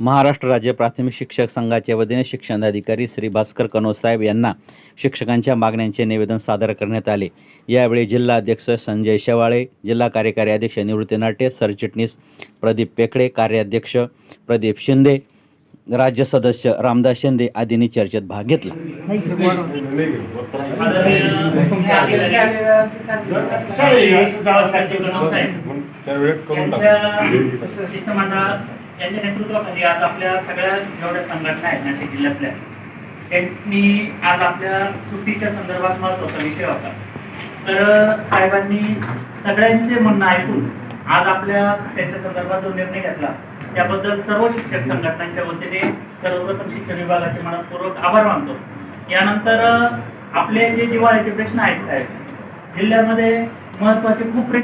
महाराष्ट्र राज्य प्राथमिक शिक्षक संघाच्या वतीने शिक्षणाधिकारी श्री भास्कर कनोसाहेब यांना शिक्षकांच्या मागण्यांचे निवेदन सादर करण्यात आले यावेळी जिल्हा अध्यक्ष संजय शेवाळे जिल्हा कार्यकारी अध्यक्ष निवृत्ती नाटे सरचिटणीस प्रदीप पेकडे कार्याध्यक्ष प्रदीप शिंदे राज्य सदस्य रामदास शिंदे आदींनी चर्चेत भाग घेतला शिष्टमंडळात यांच्या नेतृत्वाखाली आज आपल्या सगळ्या जेवढ्या संघटना आहेत नाशिक जिल्ह्यातल्या. त्यांनी आज आपल्या सुट्टीच्या संदर्भात महत्त्वाचा विषय होता. तर साहेबांनी सगळ्यांचे म्हणणं ऐकून आज आपल्या त्यांच्या संदर्भात जो निर्णय घेतला त्याबद्दल सर्व शिक्षक संघटनांच्या वतीने सर्वप्रथम शिक्षण विभागाचे मनपूर्वक आभार मानतो. यानंतर आपले जे जिव्हाळ्याचे प्रश्न आहेत साहेब जिल्ह्यामध्ये महत्त्वाचे खूप प्रश्न